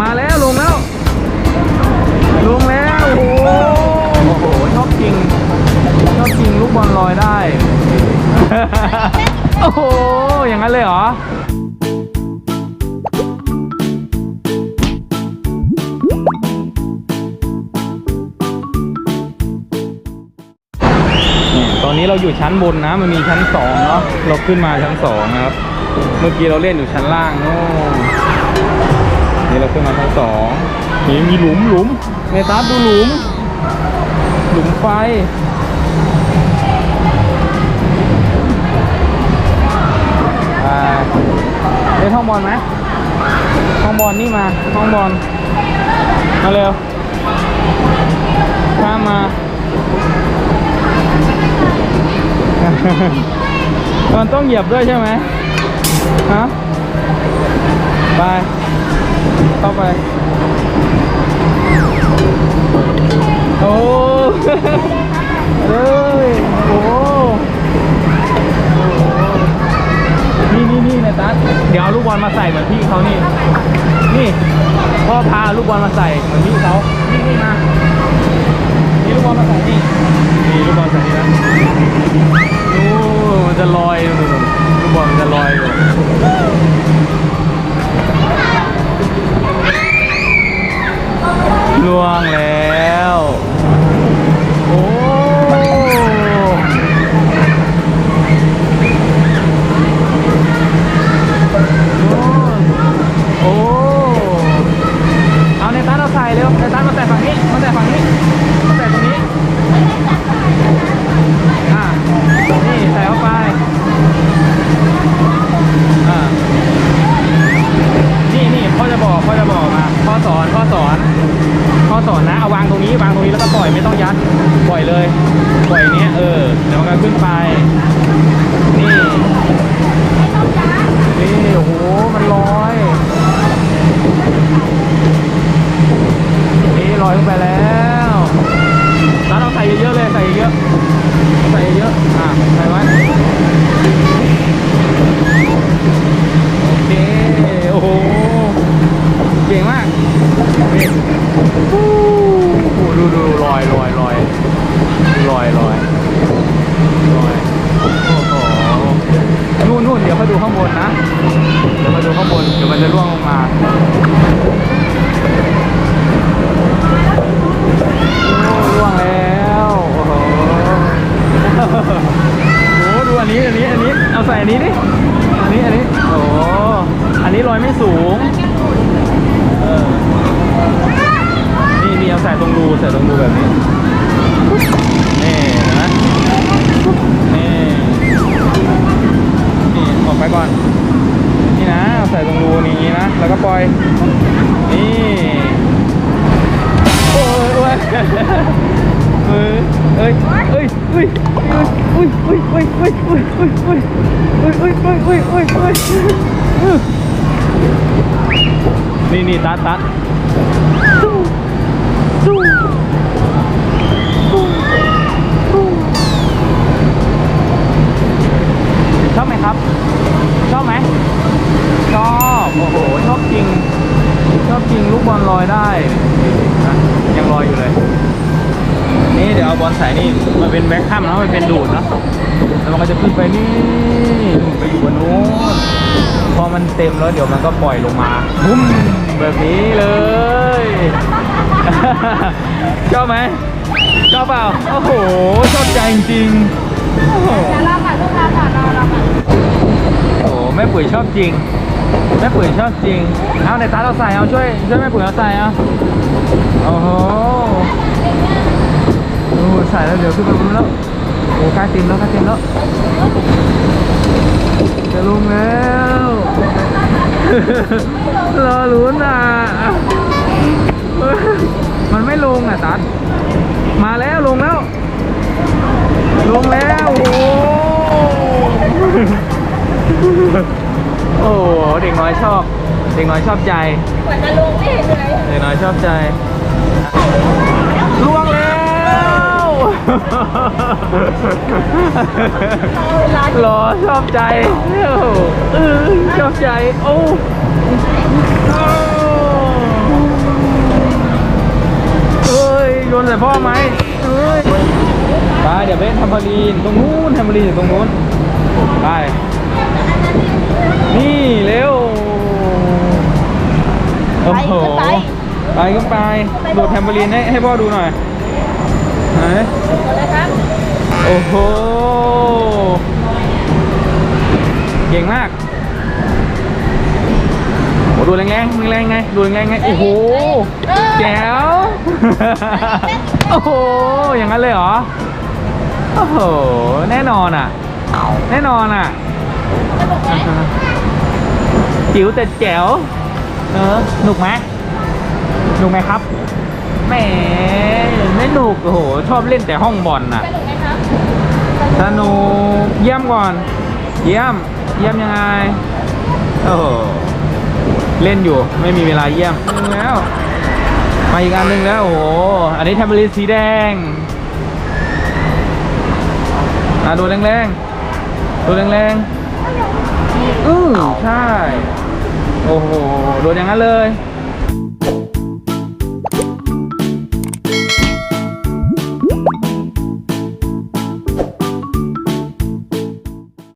มาแล้วลงแล้ว ลงแล้ว โอ้โหโอ้โหชอบจริงชอบจริงลูกบอลลอยได้ โอ้โห อย่างนั้นเลยเหรอเนี่ยตอนนี้เราอยู่ชั้นบนนะ มันมีชั้นสองเนาะ เราขึ้นมาชั้นสองนะครับ เมื่อกี้เราเล่นอยู่ชั้นล่างโน่ นนี่เราขึ้นมาชั้นสองนี่มีหลุมหลุมเนตัสดูหลุม หลุมไฟอ่าเล่นห้องบอลไหมห้องบอลนี่มาห้องบอลมาเร็วข้ามมามันต้องเหยียบด้วยใช่ไหมฮะไป ไปโอ้เอ้ยโอ้นี่นี่นี่นะตั๊ดเดี๋ยวเอาลูกบอลมาใส่เหมือนพี่เขานี่ นี่ พ่อพาลูกบอลมาใส่เหมือนพี่เขานี่นี่มานี่ลูกบอลมาใส่นี่นี่ลูกบอลใส่นี่นะดูมันจะลอยดูลูกบอลมันจะลอยอยู่ ล่วงแล้ว โอ้โอ้เอาในตันเอาใส่เร็วในตันมาใส่ฝั่งนี้มาใส่ฝั่งนี้มาใส่ตรงนี้อ่านี่ใส่เข้าไปอ่านี่นี่พ่อจะบอกพ่อจะบอกมาพ่อสอนพ่อสอน พ่อสอนนะเอาวางตรงนี้วางตรงนี้แล้วก็ปล่อยไม่ต้องยัดปล่อยเลย ปล่อยเนี้ยเออเดี๋ยวมันก็ขึ้นไป นี่นี่โอ้โหมันลอยนี่ ส่ตรงรูนี้นะ แล้วก็ปล่อย นี่ โอ้ยโอ้ยเอ้ยเอ้ยเอ้ยเอ้ยเอ้ยเอ้ยเอ้ยเอ้ยเอ้ยเอ้ยเอ้ยเอ้ยเอ้ยเอ้ยเอ้ยเอ้ยเอ้ยเอ้ยนี่นี่ตัดตัดสู้สู้สู้ชอบไหมครับ ชอบไหมชอบโอ้โหชอบจริง ชอบจริงลูกบอลลอยได้นะยังลอยอยู่เลย นี่เดี๋ยวเอา บอลใส่นี่มันเป็นแบ็คคัมนะมันเป็นดูดเนาะแล้วมันก็จะขึ้นไปนี่ไปอยู่บนนู้นพอมันเต็มแล้วเดี๋ยวมันก็ปล่อยลงมาบุ้มแบบนี้เลยชอบไหมชอบเปล่าโอ้โหชอบใจจริงโอ้โหเวรอก่อนลูกค้าก่อนรอรอก่อนโอ้โหแม่ปุ๋ยชอบจริงแม่ปุ๋ยชอบจริงเอาในตาเราใส่เอาช่วยช่วยแม่ปุ๋ยเอาใส่เอาโอ้โห อ้โหใส่แล้วเดี๋ยวขึ้นไปบนแล้วโอ้ใกล้เต็มแล้วใกล้เต็มแล้วจะลงแล้วรอลุ้นอะมันไม่ลงอะตัดมาแล้วลงแล้ว ลงแล้วโอ้โหโอ้โหเด็กน้อยชอบ เด็กน้อยชอบใจเหมือนจะลงไม่เห็นเลยเด็กน้อยชอบใจล่วงแล้ว รอชอบใจเออชอบใจ โอ้เอ้ยโยนใส่พ่อไหมเอ้ยไปเดี๋ยวไปเล่นทำบารีนตรงนู้นทำพารีนอยู่ตรงนู้นไปนี่เร็วโอ้โหไปขึ้นไปโดดแทมเบอรีนให้ให้พ่อดูหน่อย นหมดเลยครับโอ้โห เก่งมากโอ้ดูแรงๆแรงๆไงดูแรงๆไง โอ้โห แจ๋ว โอ้โห อย่างนั้นเลยเหรอ โอ้โห แน่นอนอะ แน่นอนอะสนุกไหมจิ๋วแต่แจ๋ว เออหนุกไหมหนุกไหมครับแหมไม่ห นุก โอ้โห ชอบเล่นแต่ห้องบอลน่ะ สนุกไหมครับสนุก เยี่ยมก่อน เยี่ยม เยี่ยมยังไง โอ้โห เล่นอยู่ ไม่มีเวลาเยี่ยมหนึ่งแล้ว มาอีกอันหนึ่งแล้ว โอ้โห อันนี้แทมเบอรีนสีแดงอะดูแรงๆ ดูแรงๆ อือใช่ โอ้โห โดนอย่างนั้นเลย